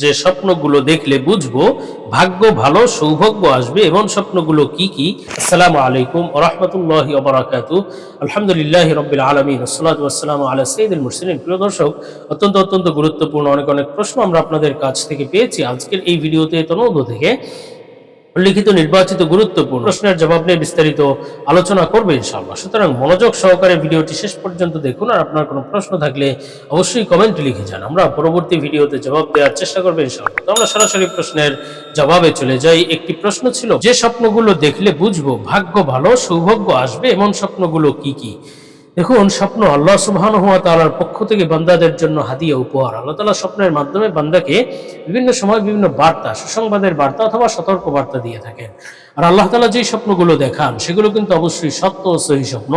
যে স্বপ্নগুলো দেখলে বুঝব, ভাগ্য ভালো, সৌভাগ্য আসবে, এবং স্বপ্নগুলো কি কি? আসসালামু আলাইকুম রহমতুল্লাহ ওবরাকাতু আলহামদুলিল্লাহ রবিল আলমিন, আসসালাতু আসসালামু আলা সঈদুল মুসলিম প্রিয় দর্শক, অত্যন্ত অত্যন্ত গুরুত্বপূর্ণ অনেক অনেক প্রশ্ন আমরা আপনাদের কাছ থেকে পেয়েছি। আজকের এই ভিডিওতে তনুদ থেকে লিখিত নির্বাচিত গুরুত্বপূর্ণ প্রশ্নের জবাব নিয়ে বিস্তারিত আলোচনা করবে ইনশাআল্লাহ। সুতরাং মনোযোগ সহকারে ভিডিওটি শেষ পর্যন্ত দেখুন আর আপনার কোনো প্রশ্ন থাকলে অবশ্যই কমেন্টে লিখে যান। আমরা পরবর্তী ভিডিওতে জবাব দেওয়ার চেষ্টা করব ইনশাআল্লাহ। তো আমরা সরাসরি প্রশ্নের জবাবে চলে যাই। একটি প্রশ্ন ছিল, যে স্বপ্নগুলো দেখলে বুঝব ভাগ্য ভালো, সৌভাগ্য আসবে, এমন স্বপ্নগুলো কি কি? দেখুন, স্বপ্ন আল্লাহ সুবহান হওয়া তালার পক্ষ থেকে বান্দাদের জন্য হাদিয়া উপহার। আল্লাহ তালা স্বপ্নের মাধ্যমে বান্দাকে বিভিন্ন সময় বিভিন্ন বার্তা, সুসংবাদের বার্তা অথবা সতর্ক বার্তা দিয়ে থাকেন। আর আল্লাহ তালা যেই স্বপ্নগুলো দেখান, সেগুলো কিন্তু অবশ্যই সত্য ও সহি স্বপ্ন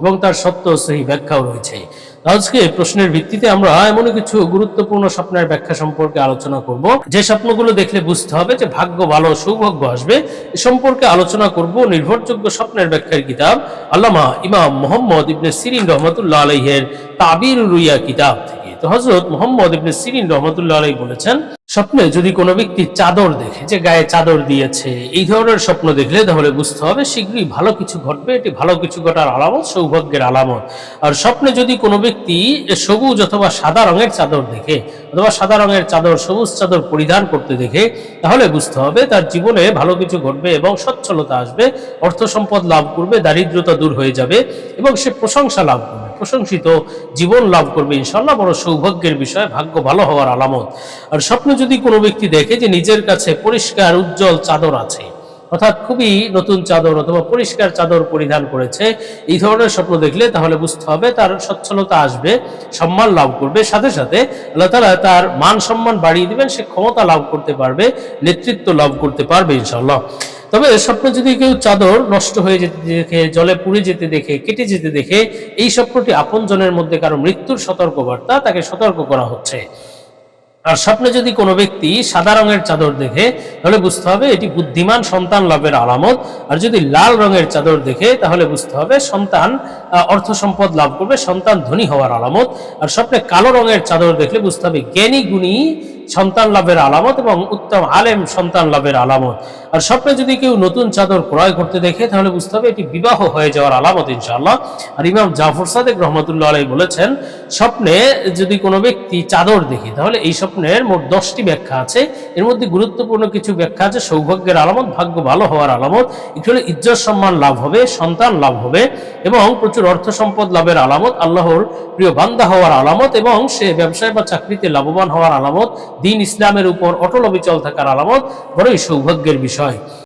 এবং তার সত্য ও সহি ব্যাখ্যাও রয়েছে। আজকে প্রশ্নের ভিত্তিতে আমরা এমন কিছু গুরুত্বপূর্ণ স্বপ্নের ব্যাখ্যা সম্পর্কে আলোচনা করব। যে স্বপ্নগুলো দেখলে বুঝতে হবে যে ভাগ্য ভালো, সৌভাগ্য আসবে, এ সম্পর্কে আলোচনা করব নির্ভরযোগ্য স্বপ্নের ব্যাখ্যার কিতাব আল্লামা ইমাম মোহাম্মদ ইবনে সিরিন রহমতুল্লাহ আলহের তাবির রুইয়া কিতাব তো হজরত মোহাম্মদ ইবনে সিরিন রহমতুল্লাহ আলাই বলেছেন, স্বপ্নে যদি কোনো ব্যক্তি চাদর দেখে, যে গায়ে চাদর দিয়েছে, এই ধরনের স্বপ্ন দেখলে তাহলে বুঝতে হবে শীঘ্রই ভালো কিছু ঘটবে, এটি ভালো কিছু ঘটার আলামত, সৌভাগ্যের আলামত। আর স্বপ্নে যদি কোনো ব্যক্তি সবুজ অথবা সাদা রঙের চাদর দেখে, অথবা সাদা রঙের চাদর, সবুজ চাদর পরিধান করতে দেখে, তাহলে বুঝতে হবে তার জীবনে ভালো কিছু ঘটবে এবং সচ্ছলতা আসবে, অর্থ সম্পদ লাভ করবে, দারিদ্রতা দূর হয়ে যাবে এবং সে প্রশংসা লাভ করবে। প্রশংসিত, জীবন লাভ করবে। ইনশাল্লাহ বড় সৌভাগ্যের বিষয়, ভাগ্য ভালো হওয়ার আলামত। আর স্বপ্ন যদি কোনো ব্যক্তি দেখে যে নিজের কাছে পরিষ্কার, উজ্জ্বল চাদর আছে, অর্থাৎ খুবই নতুন চাদর অথবা পরিষ্কার চাদর পরিধান করেছে, এই ধরনের স্বপ্ন দেখলে তাহলে বুঝতে হবে তার সচ্ছলতা আসবে, সম্মান লাভ করবে। সাথে সাথে আল্লাহ তালা তার মান সম্মান বাড়িয়ে দিবেন, সে ক্ষমতা লাভ করতে পারবে, নেতৃত্ব লাভ করতে পারবে ইনশাল্লাহ তবে স্বপ্নে যদি কেউ চাদর নষ্ট হয়ে যেতে দেখে, জলে পুড়ে যেতে দেখে, কেটে যেতে দেখে, এই স্বপ্নটি আপনজনের মধ্যে কারও মৃত্যুর সতর্কবার্তা তাকে সতর্ক করা হচ্ছে। আর স্বপ্নে যদি কোনো ব্যক্তি সাদা রঙের চাদর দেখে, তাহলে বুঝতে হবে এটি বুদ্ধিমান সন্তান লাভের আলামত। আর যদি লাল রঙের চাদর দেখে, তাহলে বুঝতে হবে সন্তান অর্থ সম্পদ লাভ করবে, সন্তান ধনী হওয়ার আলামত। আর স্বপ্নে কালো রঙের চাদর দেখলে বুঝতে হবে জ্ঞানী গুণী সন্তান লাভের আলামত এবং উত্তম আলেম সন্তান লাভের আলামত। আর স্বপ্নে যদি কেউ নতুন চাদর ক্রয় করতে দেখে, তাহলে বুঝতে হবে এটি বিবাহ হয়ে যাওয়ার আলামত ইনশাআল্লাহ। আর ইমাম জাফর সাদেক রহমতুল্লাহ আলাই বলেছেন, স্বপ্নে যদি কোনো ব্যক্তি চাদর দেখে, তাহলে এই স্বপ্নের মোট দশটি ব্যাখ্যা আছে। এর মধ্যে গুরুত্বপূর্ণ কিছু ব্যাখ্যা আছে, সৌভাগ্যের আলামত, ভাগ্য ভালো হওয়ার আলামত, একটু হলে ইজ্জত সম্মান লাভ হবে, সন্তান লাভ হবে, এবং প্রচুর অর্থ সম্পদ লাভের আলামত, আল্লাহর প্রিয় বান্দা হওয়ার আলামত, এবং সে ব্যবসায় বা চাকরিতে লাভবান হওয়ার আলামত দিন ইসলামের উপর অটল অবিচল থাকার আলামত বড়ই সৌভাগ্যের বিষয়।